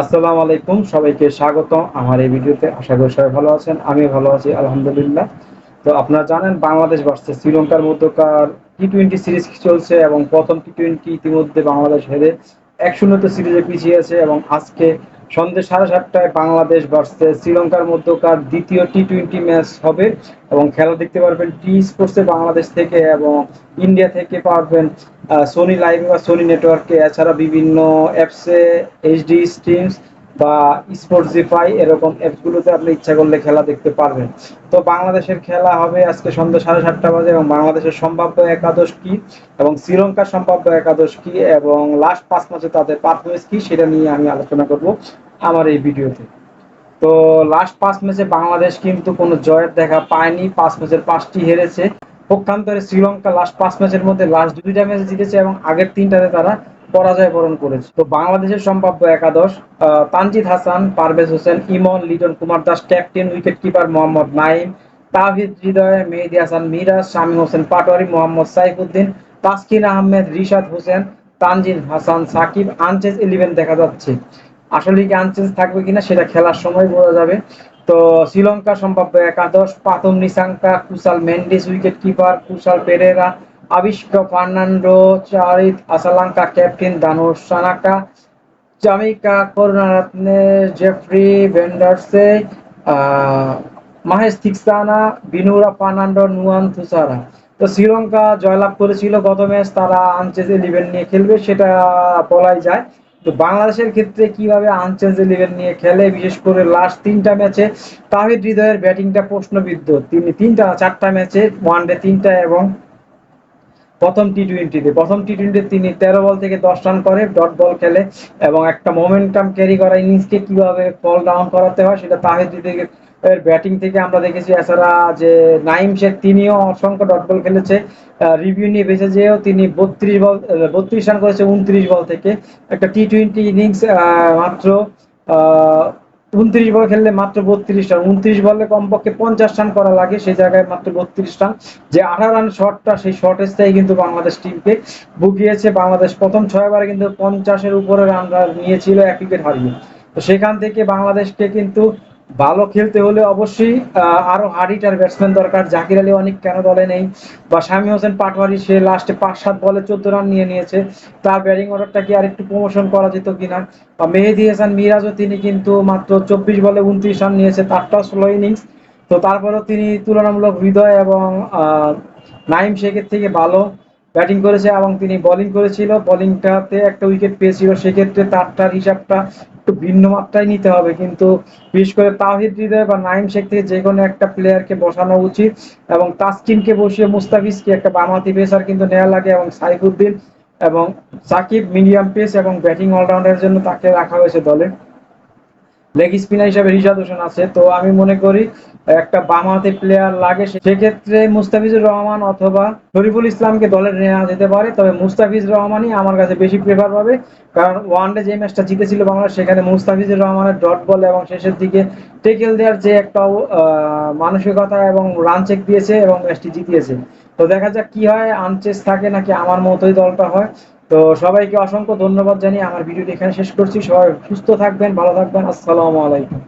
আসসালামু আলাইকুম, সবাইকে স্বাগত। আমার এই ভিডিওতে আশা করি সবাই ভালো আছেন আমি ভালো আছি, আলহামদুলিল্লাহ। তো আপনারা জানেন, বাংলাদেশ ভার্সেস শ্রীলঙ্কার মধ্যকার টি টোয়েন্টি সিরিজ চলছে এবং প্রথম টি টোয়েন্টি ইতিমধ্যে বাংলাদেশ হেরে এক শূন্যতে সিরিজে পিছিয়ে আছে এবং আজকে সন্ধ্যে সাড়ে সাতটায় বাংলাদেশ ভার্সেস শ্রীলঙ্কার মধ্যকার দ্বিতীয় টি টোয়েন্টি ম্যাচ হবে এবং খেলা দেখতে পারবেন টি স্পোর্টসে বাংলাদেশ থেকে এবং ইন্ডিয়া থেকে পারবেন সোনি লাইভ বা সোনি নেটওয়ার্কে এছাড়া বিভিন্ন অ্যাপসে এইচডি স্ট্রিমস বা স্পোর্টসিফাই এরকম অ্যাপসগুলোতে আপনি ইচ্ছা করলে খেলা দেখতে পারবেন। তো বাংলাদেশের খেলা হবে আজকে সন্ধ্যা সাড়ে সাতটা বাজে এবং বাংলাদেশের সম্ভাব্য একাদশ কি এবং শ্রীলঙ্কার সম্ভাব্য একাদশ কি এবং লাস্ট পাঁচ ম্যাচে তাদের পারফরমেন্স কি সেটা নিয়ে আমি আলোচনা করব আমার এই ভিডিওতে। তো লাস্ট পাঁচ ম্যাচে বাংলাদেশ কিন্তু কোনো জয়ের দেখা পায়নি, পাঁচ ম্যাচের পাঁচটি হেরেছে। পক্ষান্তরে শ্রীলঙ্কা লাস্ট পাঁচ ম্যাচের মধ্যে লাস্ট দুইটা ম্যাচ জিতেছে এবং আগের তিনটাতে তারা পরাজয় বরণ করেছে। তো বাংলাদেশের সম্ভাব্য একাদশ Tanzid Hasan, Parvez Hossain, Emon, Liton Kumar Das captain wicket keeper Mohammad Naim Tawhid Hridoy Mehedi Hasan, Miraz, Shamim Hossain Patwari, Mohammad Saifuddin, Taskin Ahmed, Rishad Hossain, Tanzid Hasan, Shakib, আনচেজ eleven দেখা যাচ্ছে। আসলে কি unchange থাকবে কিনা সেটা খেলার সময় বোঝা যাবে। তো শ্রীলঙ্কা সম্ভাব্য একাদশ, Pathum Nissanka Kusal Mendis wicket keeper, Kusal Perera Avishka Fernando, Charith Asalanka, captain দানুর Shanaka, Chamika Karunaratne, Jeffrey Vandersay Maheesh Theekshana, Binura Fernando, Nuwan Thushara. তো শ্রীলঙ্কা জয়লাভ করেছিল গত ম্যাচ, তারা আনচেজ ইলেভেন নিয়ে খেলবে, সেটা বলাই যায়। তো বাংলাদেশের ক্ষেত্রে কীভাবে আনচেঞ্জ ইলেভেন নিয়ে খেলে, বিশেষ করে লাস্ট তিনটা ম্যাচে, তাহিদ হৃদয়ের ব্যাটিংটা প্রশ্নবিদ্ধ। তিনি তিনটা, চারটা ম্যাচে ওয়ান ডে তিনটা এবং প্রথম টি টোয়েন্টিতে প্রথম টি টোয়েন্টিতে তিনি তেরো বল থেকে দশ রান করে ডট বল খেলে এবং একটা মোমেন্টাম ক্যারি করা ইনিংসকে কীভাবে ফল ডাউন করাতে হয় সেটা তাহিদ হৃদয়ের এর ব্যাটিং থেকে আমরা দেখেছি। এছাড়া যে নাইম শেখ, তিনিও অসংখ্য ডট বল খেলেছে। রিভিউ নিয়ে বেঁচে যেও তিনি বত্রিশ বল বত্রিশ রান করেছে উনত্রিশ বল থেকে। একটা টি টোয়েন্টি ইনিংস মাত্র উনত্রিশ বল খেললে মাত্র বত্রিশ রান। উনত্রিশ বলে কমপক্ষে পঞ্চাশ রান করা লাগে, সেই জায়গায় মাত্র বত্রিশ রান। যে আঠারো রান শটটা, সেই শর্টেজটাই কিন্তু বাংলাদেশ টিমকে বুকিয়েছে বাংলাদেশ প্রথম ছয়বারে কিন্তু পঞ্চাশের উপরে রান নিয়েছিল এক উইকেট হারিয়ে। তো সেখান থেকে বাংলাদেশকে কিন্তু ভালো খেলতে হলে অবশ্যই আরও হারিটার ব্যাটসম্যান দরকার। জাকির আলী অনেক কেন দলে নেই। বা শামী হোসেন পাটওয়ারি সে লাস্টে পাঁচ সাত বলে চোদ্দ রান নিয়ে নিয়েছে। তার ব্যাটিং অর্ডারটা কি আর একটু প্রমোশন করা যেত কিনা? বা মেহেদি হাসান, মিরাজও তিনি কিন্তু মাত্র চব্বিশ বলে উনত্রিশ রান নিয়েছে। তারটাও স্লো ইনিংস তো তারপরেও তিনি তুলনামূলক হৃদয় এবং নাইম শেখের থেকে ভালো ব্যাটিং করেছে এবং তিনি বোলিং করেছিল। বোলিংটাতে একটা উইকেট পেয়েছিল। সেক্ষেত্রে তারটার হিসাবটা একটু ভিন্ন মাত্রায় নিতে হবে। কিন্তু বিশেষ করে তাহিদ হৃদয় বা নাইম শেখ থেকে যে কোনো একটা প্লেয়ারকে বসানো উচিত এবং তাসকিনকে বসিয়ে মুস্তাফিজকে একটা বামাতি পেসার কিন্তু নেওয়া লাগে এবং সাইফুদ্দিন এবং সাকিব মিডিয়াম পেস এবং ব্যাটিং অলরাউন্ডারের জন্য তাকে রাখা হয়েছে দলে। লেগ স্পিনার হিসাবে রিশাদ হোসেন আছে। তো আমি মনে করি একটা বাম হাতে প্লেয়ার লাগে সেক্ষেত্রে মুস্তাফিজুর রহমান অথবা শরীফুল ইসলামকে দলে নেওয়া যেতে পারে। তবে মুস্তাফিজ রহমানই আমার কাছে বেশি প্রেফার পাবে। কারণ ওয়ানডে যে ম্যাচটা জিতেছিল বাংলাদেশ, সেখানে মুস্তাফিজুর রহমানের ডট বল এবং শেষের দিকে টেকেল দেওয়ার যে একটা মানসিকতা এবং রান চেক দিয়েছে এবং ম্যাচটি জিতিয়েছে। তো দেখা যাক কি হয় আনচেস থাকে নাকি আমার মতোই দলটা হয়। তো সবাইকে অসংখ্য ধন্যবাদ জানিয়ে আমার ভিডিওটি এখানে শেষ করছি। সবাই সুস্থ থাকবেন, ভালো থাকবেন। আসসালামু আলাইকুম।